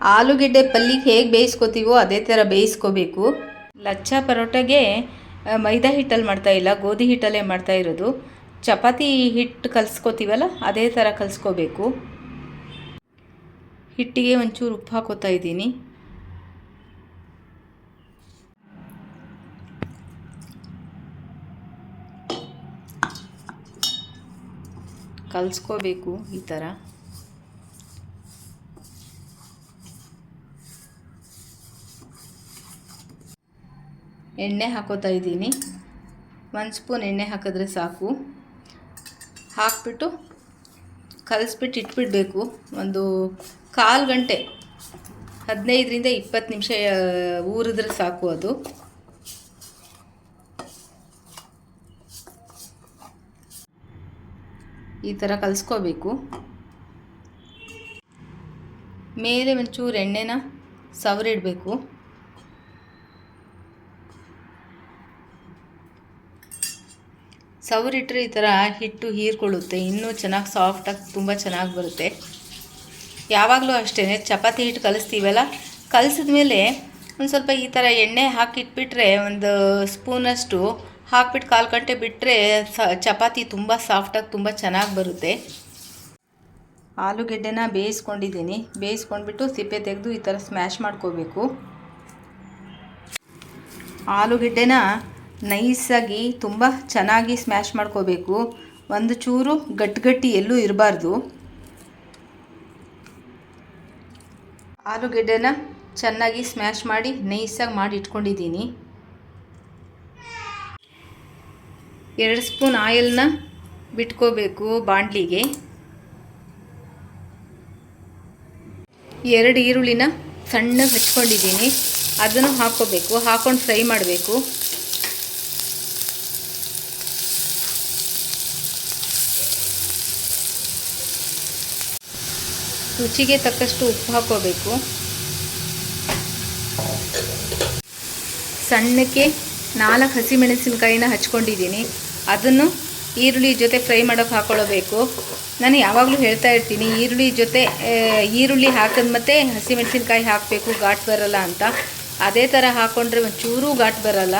ಆಲೂಗೆಡ್ಡೆ ಪಲ್ಲಿಗೆ ಹೇಗೆ ಬೇಯಿಸ್ಕೋತೀವೋ ಅದೇ ಥರ ಬೇಯಿಸ್ಕೋಬೇಕು. ಲಚ್ಚ ಪರೋಟಗೆ ಮೈದಾ ಹಿಟ್ಟಲ್ಲಿ ಮಾಡ್ತಾ ಇಲ್ಲ, ಗೋಧಿ ಹಿಟ್ಟಲ್ಲೇ ಮಾಡ್ತಾ ಇರೋದು. ಚಪಾತಿ ಹಿಟ್ಟು ಕಲಿಸ್ಕೋತೀವಲ್ಲ, ಅದೇ ಥರ ಕಲಿಸ್ಕೋಬೇಕು. ಹಿಟ್ಟಿಗೆ ಒಂಚೂರು ಉಪ್ಪು ಹಾಕೋತಾ ಇದ್ದೀನಿ. ಕಲಿಸ್ಕೋಬೇಕು ಈ ಥರ. ಎಣ್ಣೆ ಹಾಕೋತಾ ಇದ್ದೀನಿ. ಒಂದು ಸ್ಪೂನ್ ಎಣ್ಣೆ ಹಾಕಿದ್ರೆ ಸಾಕು. ಹಾಕ್ಬಿಟ್ಟು ಕಲಿಸ್ಬಿಟ್ಟು ಇಟ್ಬಿಡಬೇಕು. ಒಂದು ಕಾಲು ಗಂಟೆ, ಹದಿನೈದರಿಂದ ಇಪ್ಪತ್ತು ನಿಮಿಷ ಊರಿದ್ರೆ ಸಾಕು ಅದು. ಈ ಥರ ಕಲಿಸ್ಕೋಬೇಕು. ಮೇಲೆ ಒಂಚೂರು ಎಣ್ಣೆನ ಸವರಿಡಬೇಕು. ಸವರಿಟ್ರೆ ಈ ಥರ ಹಿಟ್ಟು ಹೀರ್ಕೊಳ್ಳುತ್ತೆ. ಇನ್ನೂ ಚೆನ್ನಾಗಿ ಸಾಫ್ಟಾಗಿ ತುಂಬ ಚೆನ್ನಾಗಿ ಬರುತ್ತೆ. ಯಾವಾಗಲೂ ಅಷ್ಟೇ, ಚಪಾತಿ ಹಿಟ್ಟು ಕಲಿಸ್ತೀವಲ್ಲ? ಕಲಿಸಿದ ಮೇಲೆ ಒಂದು ಸ್ವಲ್ಪ ಈ ಥರ ಎಣ್ಣೆ ಹಾಕಿಟ್ಬಿಟ್ರೆ, ಒಂದು ಸ್ಪೂನಷ್ಟು ಹಾಕ್ಬಿಟ್ಟು ಕಾಲು ಗಂಟೆ ಬಿಟ್ಟರೆ ಸ, ಚಪಾತಿ ತುಂಬ ಸಾಫ್ಟಾಗಿ ತುಂಬ ಚೆನ್ನಾಗಿ ಬರುತ್ತೆ. ಆಲೂಗೆಡ್ಡೆನ ಬೇಯಿಸ್ಕೊಂಡಿದ್ದೀನಿ. ಬೇಯಿಸ್ಕೊಂಡ್ಬಿಟ್ಟು ಸಿಪ್ಪೆ ತೆಗೆದು ಈ ಥರ ಸ್ಮ್ಯಾಶ್ ಮಾಡ್ಕೋಬೇಕು. ಆಲೂಗೆಡ್ಡೆನ ನೈಸಾಗಿ ತುಂಬ ಚೆನ್ನಾಗಿ ಸ್ಮ್ಯಾಶ್ ಮಾಡ್ಕೋಬೇಕು. ಒಂದು ಚೂರು ಗಟ್ಟಿಗಟ್ಟಿ ಎಲ್ಲೂ ಇರಬಾರ್ದು. ಆಲೂಗೆಡ್ಡೆನ ಚೆನ್ನಾಗಿ ಸ್ಮ್ಯಾಶ್ ಮಾಡಿ ನೈಸಾಗಿ ಮಾಡಿ ಇಟ್ಕೊಂಡಿದ್ದೀನಿ. ಎರಡು ಸ್ಪೂನ್ ಆಯಿಲ್ನ ಬಿಟ್ಕೋಬೇಕು ಬಾಂಡ್ಲಿಗೆ ಎರಡು ಈರುಳ್ಳಿನ ಸಣ್ಣಗೆ ಹಚ್ಕೊಂಡಿದ್ದೀನಿ ಅದನ್ನು ಹಾಕ್ಕೋಬೇಕು, ಹಾಕ್ಕೊಂಡು ಫ್ರೈ ಮಾಡಬೇಕು. ರುಚಿಗೆ ತಕ್ಕಷ್ಟು ಉಪ್ಪು ಹಾಕೋಬೇಕು ಸಣ್ಣಕ್ಕೆ ನಾಲ್ಕು ಹಸಿಮೆಣಸಿನಕಾಯಿನ ಹಚ್ಕೊಂಡಿದ್ದೀನಿ. ಅದನ್ನು ಈರುಳ್ಳಿ ಜೊತೆ ಫ್ರೈ ಮಾಡೋಕೆ ಹಾಕ್ಕೊಳ್ಳಬೇಕು ನಾನು ಯಾವಾಗಲೂ ಹೇಳ್ತಾ ಇರ್ತೀನಿ, ಈರುಳ್ಳಿ ಜೊತೆ ಈರುಳ್ಳಿ ಹಾಕಿದ ಮತ್ತೆ ಹಸಿಮೆಣಸಿನ್ಕಾಯಿ ಹಾಕಬೇಕು, ಘಾಟ್ ಬರಲ್ಲ ಅಂತ. ಅದೇ ಥರ ಹಾಕ್ಕೊಂಡ್ರೆ ಒಂಚೂರೂ ಘಾಟ್ ಬರಲ್ಲ.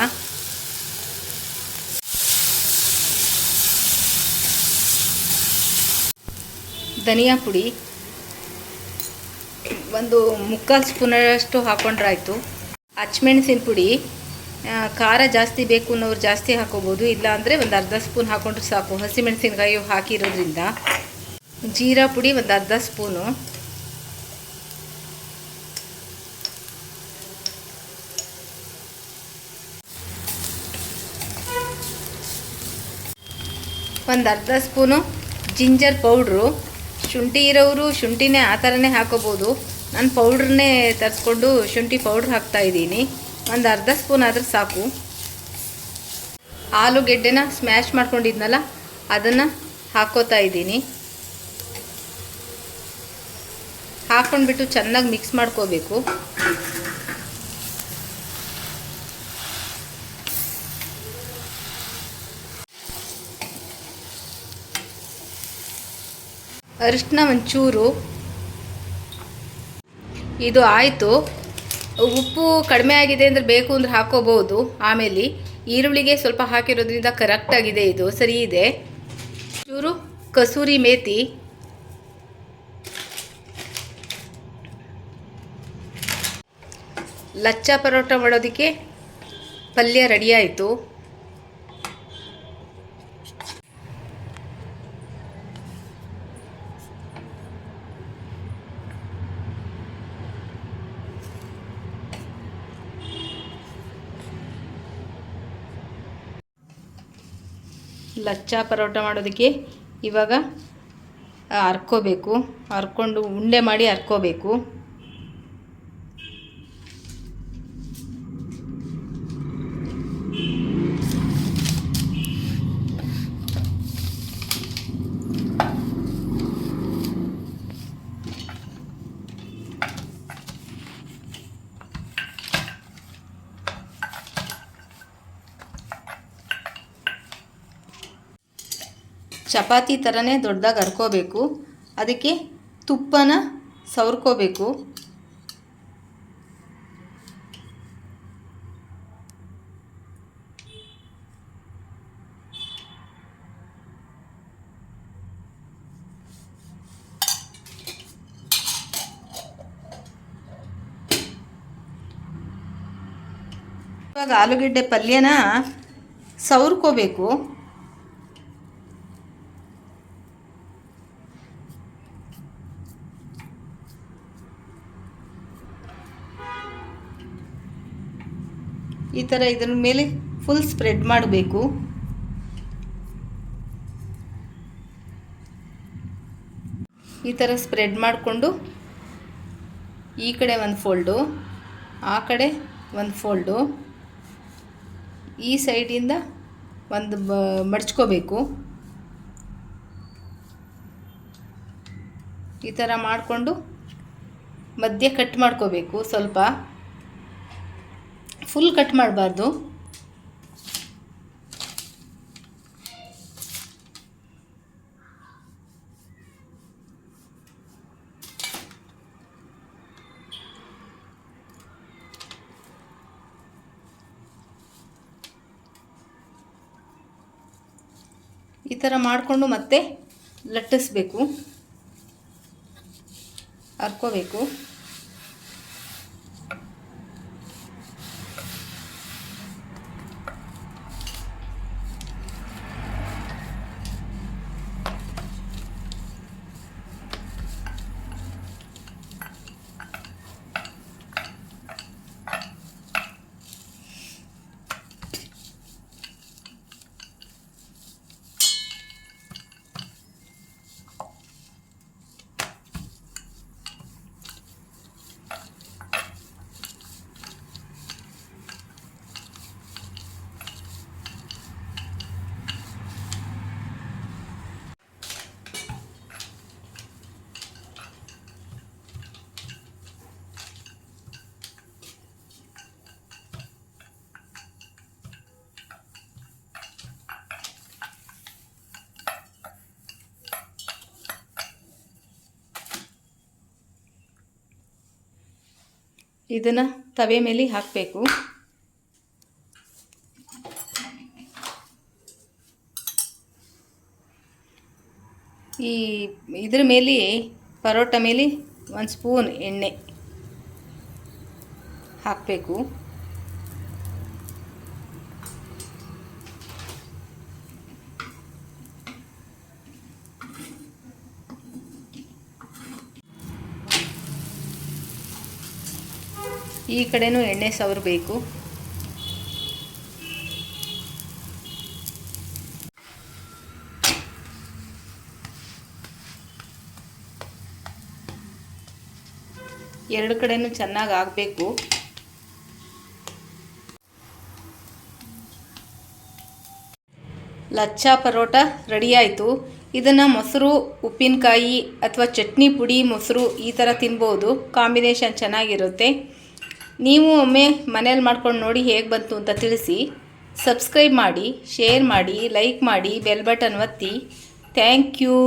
ಧನಿಯಾ ಪುಡಿ ಒಂದು ಮುಕ್ಕಾಲು ಸ್ಪೂನಷ್ಟು ಹಾಕ್ಕೊಂಡ್ರಾಯ್ತು ಹಚ್ಮೆಣಸಿನ ಪುಡಿ ಖಾರ ಜಾಸ್ತಿ ಬೇಕು ಅನ್ನೋರು ಜಾಸ್ತಿ ಹಾಕೋಬೋದು ಇಲ್ಲ ಅಂದರೆ ಒಂದು ಅರ್ಧ ಸ್ಪೂನ್ ಹಾಕ್ಕೊಂಡ್ರೆ ಸಾಕು. ಹಸಿಮೆಣಸಿನ್ಕಾಯಿ ಹಾಕಿರೋದ್ರಿಂದ ಜೀರಾ ಪುಡಿ ಒಂದು ಅರ್ಧ ಸ್ಪೂನು. ಒಂದು ಅರ್ಧ ಸ್ಪೂನು ಜಿಂಜರ್ ಪೌಡ್ರು. ಶುಂಠಿ ಇರೋರು ಶುಂಠಿನೇ ಆ ಥರನೇ ಹಾಕೋಬೋದು. ನಾನು ಪೌಡ್ರನ್ನೇ ತರಿಸ್ಕೊಂಡು ಶುಂಠಿ ಪೌಡ್ರ್ ಹಾಕ್ತಾ ಇದ್ದೀನಿ. ಒಂದು ಅರ್ಧ ಸ್ಪೂನ್ ಆದರೆ ಸಾಕು. ಆಲೂಗೆಡ್ಡೆನ ಸ್ಮ್ಯಾಶ್ ಮಾಡ್ಕೊಂಡಿದ್ನಲ್ಲ, ಅದನ್ನು ಹಾಕೋತಾ ಇದ್ದೀನಿ. ಹಾಕ್ಕೊಂಡ್ಬಿಟ್ಟು ಚೆನ್ನಾಗಿ ಮಿಕ್ಸ್ ಮಾಡ್ಕೋಬೇಕು. ಅರಿಶಿನ ಒಂಚೂರು. ಇದು ಆಯಿತು. ಉಪ್ಪು ಕಡಿಮೆ ಆಗಿದೆ ಅಂದರೆ ಬೇಕು ಅಂದರೆ ಹಾಕೋಬಹುದು. ಆಮೇಲೆ ಈರುಳ್ಳಿಗೆ ಸ್ವಲ್ಪ ಹಾಕಿರೋದ್ರಿಂದ ಕರೆಕ್ಟ್ ಆಗಿದೆ ಇದು. ಸರಿ ಇದೆ. ಚೂರು ಕಸೂರಿ ಮೇತಿ. ಲಚ್ಚ ಪರೋಟ ಮಾಡೋದಕ್ಕೆ ಪಲ್ಯ ರೆಡಿ ಲಚ್ಚ ಪರೋಟ ಮಾಡೋದಕ್ಕೆ ಇವಾಗ ಹರ್ಕೋಬೇಕು ಹರ್ಕೊಂಡು ಉಂಡೆ ಮಾಡಿ ಹರ್ಕೋಬೇಕು ಚಪಾತಿ ಥರನೇ ದೊಡ್ಡದಾಗಿ ಹರ್ಕೋಬೇಕು ಅದಕ್ಕೆ ತುಪ್ಪನ ಸವರ್ಕೋಬೇಕು. ಇವಾಗ ಆಲೂಗಡ್ಡೆ ಪಲ್ಯನ ಸವರ್ಕೋಬೇಕು. ಈ ಥರ ಇದರ ಮೇಲೆ ಫುಲ್ ಸ್ಪ್ರೆಡ್ ಮಾಡಬೇಕು. ಈ ಥರ ಸ್ಪ್ರೆಡ್ ಮಾಡಿಕೊಂಡು ಈ ಕಡೆ ಒಂದು ಫೋಲ್ಡು ಆ ಕಡೆ ಒಂದು ಫೋಲ್ಡು ಈ ಸೈಡಿಂದ ಒಂದು ಬ, ಮಡ್ಚ್ಕೋಬೇಕು. ಈ ಥರ ಮಾಡಿಕೊಂಡು ಮಧ್ಯೆ ಕಟ್ ಮಾಡ್ಕೋಬೇಕು ಸ್ವಲ್ಪ. ಫುಲ್ ಕಟ್ ಮಾಡಬಾರ್ದು. ಈ ಥರ ಮಾಡಿಕೊಂಡು ಮತ್ತೆ ಲಟ್ಟಿಸ್ಬೇಕು. ಹರ್ಕೋಬೇಕು ಇದನ್ನು ತವೆ ಮೇಲೆ ಹಾಕಬೇಕು. ಈ ಇದ್ರ ಮೇಲೆ ಪರೋಟ ಮೇಲೆ ಒಂದು ಸ್ಪೂನ್ ಎಣ್ಣೆ ಹಾಕಬೇಕು. ಈ ಕಡೆನೂ ಎಣ್ಣೆ ಸವರಬೇಕು ಎರಡು ಕಡೆನೂ ಚೆನ್ನಾಗಿ ಆಗಬೇಕು. ಲಚ್ಚಾ ಪರೋಟ ರೆಡಿ ಆಯಿತು. ಇದನ್ನು ಮೊಸರು, ಉಪ್ಪಿನಕಾಯಿ ಅಥವಾ ಚಟ್ನಿ ಪುಡಿ, ಮೊಸರು ಈ ಥರ ತಿನ್ಬೋದು. ಕಾಂಬಿನೇಷನ್ ಚೆನ್ನಾಗಿರುತ್ತೆ. ನೀವು ಒಮ್ಮೆ ಮನೇಲಿ ಮಾಡ್ಕೊಂಡು ನೋಡಿ ಹೇಗೆ ಬಂತು ಅಂತ ತಿಳಿಸಿ. ಸಬ್ಸ್ಕ್ರೈಬ್ ಮಾಡಿ ಶೇರ್ ಮಾಡಿ ಲೈಕ್ ಮಾಡಿ ಬೆಲ್ ಬಟನ್ ಒತ್ತಿ. Thank you